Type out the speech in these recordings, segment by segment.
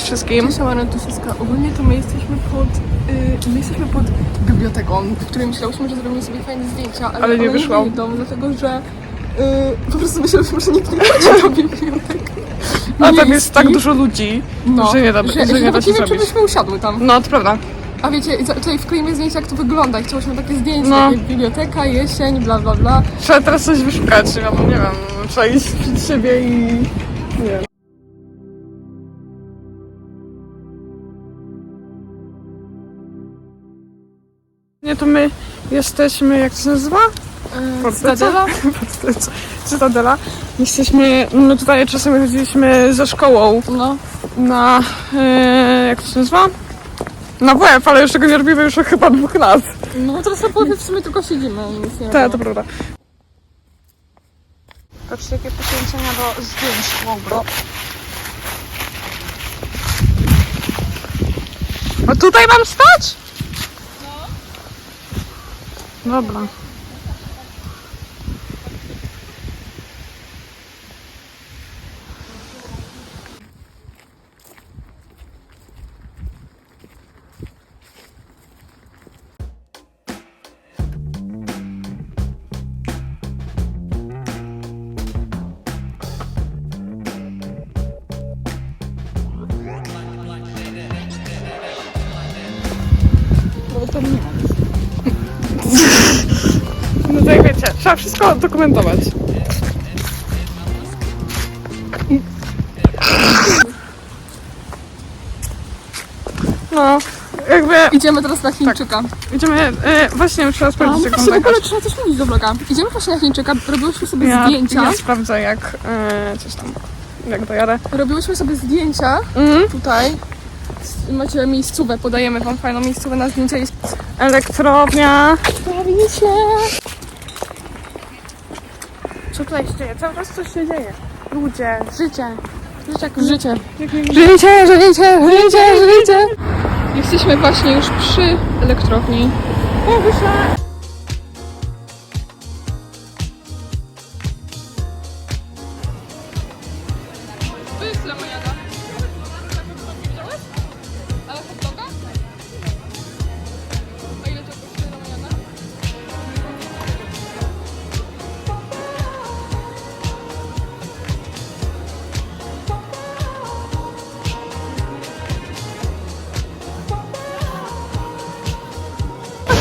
cześć wszystkim. Cześć, Marantusiska. Ogólnie to my jesteśmy pod, y, my jesteśmy pod biblioteką, w której myślałyśmy, że zrobimy sobie fajne zdjęcia, ale, Ale nie one wyszło. wyjdą, dlatego że y, po prostu myślałyśmy, że nikt nie chodzi do biblioteki. A tam jest tak dużo ludzi, no, że nie da, że, że, nie da nawet się nie wiem, czy zrobić. byśmy usiadły tam. No, to prawda. A wiecie, za- tutaj wkleimy zdjęcia, jak to wygląda. I chciałyśmy takie zdjęcie, No. no. biblioteka, jesień, bla, bla, bla. Trzeba teraz coś wyszukać, ja nie wiem, trzeba iść przed siebie i... nie wiem. Nie, to my jesteśmy, jak to się nazywa? Cytadela? Forteca. Cytadela. Jesteśmy, no tutaj czasem chodziliśmy ze szkołą No. na, e, jak to się nazywa? Na WF, ale już tego nie robimy już od chyba dwóch lat. No teraz na połowie w sumie tylko siedzimy i nic nie Tak, to prawda. Patrzcie, jakie poświęcenia do zdjęć. Wow, A tutaj mam stać? Dobra. Trzeba wszystko dokumentować. No, jakby Idziemy teraz na Chińczyka. idziemy, e, właśnie już trzeba A, sprawdzić jak właśnie, w ogóle trzeba coś mówić do vloga. Idziemy właśnie na Chińczyka, robiłyśmy sobie ja, zdjęcia. ja sprawdzę jak e, coś tam, jak dojadę. Robiłyśmy sobie zdjęcia Mhm. tutaj. Macie miejscówę, podajemy wam fajną miejscówę na zdjęcia. Jest Elektrownia. Prawicie. Co tutaj się dzieje? Cały czas coś się dzieje. Ludzie, życie. Życie, jak Życie. Życie, życie, życie, życie. Jesteśmy właśnie już przy elektrowni. O,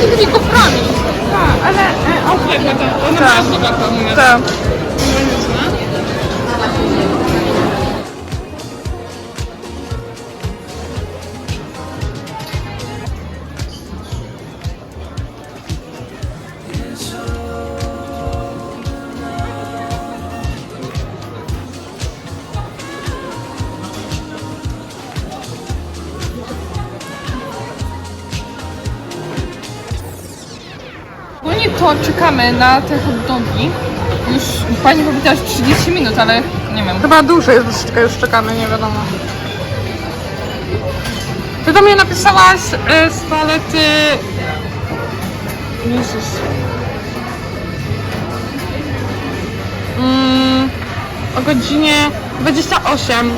Takimi koframi. Tak, ale e, okej, to Ona Tak. mówię. Tak. To czekamy na te hot dogi. Już pani powiedziała, że 30 minut, ale nie wiem. Chyba dłużej jest troszeczkę już czekamy, nie wiadomo. Ty do mnie napisałaś e, z toalety... Jezus. Mm, o godzinie 28.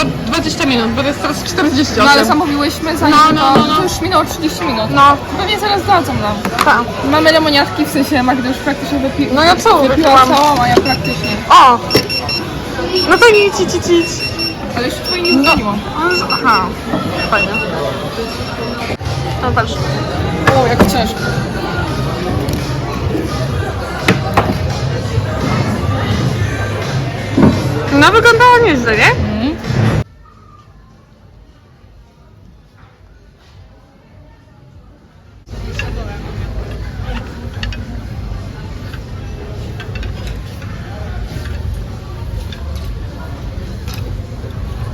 To 20 minut, bo to jest teraz 48. No ale zamówiłyśmy zanim No, no, no, no. to już minęło 30 minut. No, Pewnie zaraz dadzą nam. tak. Mamy lemoniadki, w sensie Magda już praktycznie wypi No ja całą wypiła wypiłam. całą, a ja praktycznie. O! No to idź, idź, idź, idź. Ale już fajnie no. zmieniło. Aha, fajnie. No patrz. O, jak ciężko. No wyglądało nieźle, nie?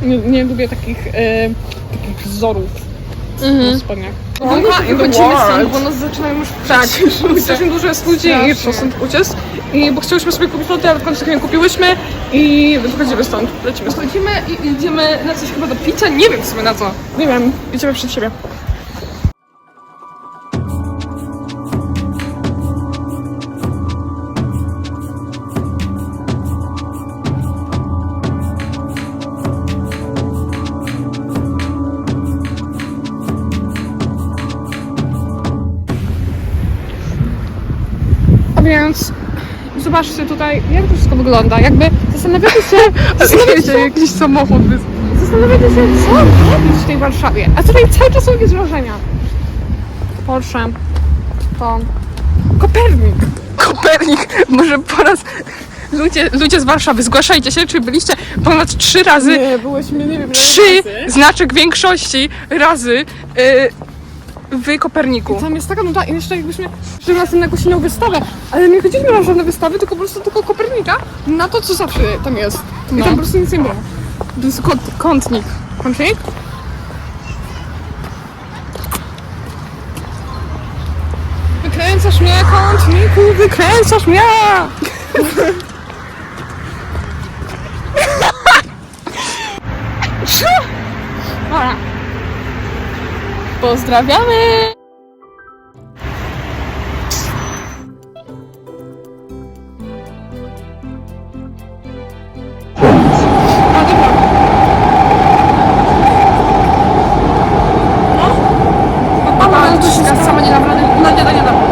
Nie, nie lubię takich, e, takich wzorów na spodniach. Ogólnie Aha, the wychodzimy stąd, bo nas zaczynają już Tak, strasznie dużo jest ludzi i Strasznie. trzeba stąd uciec. I bo chciałyśmy sobie kupić loty, ale w końcu nie kupiłyśmy i wychodzimy stąd, lecimy stąd. Chodzimy i idziemy na coś chyba do picia, nie wiem w sumie na co. Nie wiem, idziemy przed siebie. Więc zobaczcie tutaj, jak to wszystko wygląda. Jakby zastanawiacie się, zastanawiacie się, jakiś samochód zastanawiacie się, co robić w tej Warszawie. A tutaj cały czas są jakieś wrażenia. Porsche, to Kopernik. Kopernik, może po raz... Ludzie, ludzie z Warszawy, zgłaszajcie się, czy byliście ponad trzy razy, Nie, byłyśmy, nie wiem, trzy, znaczek większości razy yy, w Koperniku. Tam jest taka nuda i jeszcze jakbyśmy szli na następną silną wystawę, ale nie chodziliśmy na żadne wystawy, tylko po prostu tylko Kopernika na to, co zawsze tam jest. I No. tam po prostu nic nie było. To jest kąt, kątnik. Kątnik? Wykręcasz mnie, kątniku, wykręcasz mnie! Dobra. Pozdrawiamy! Sama no, nie dam rady, na nie dam.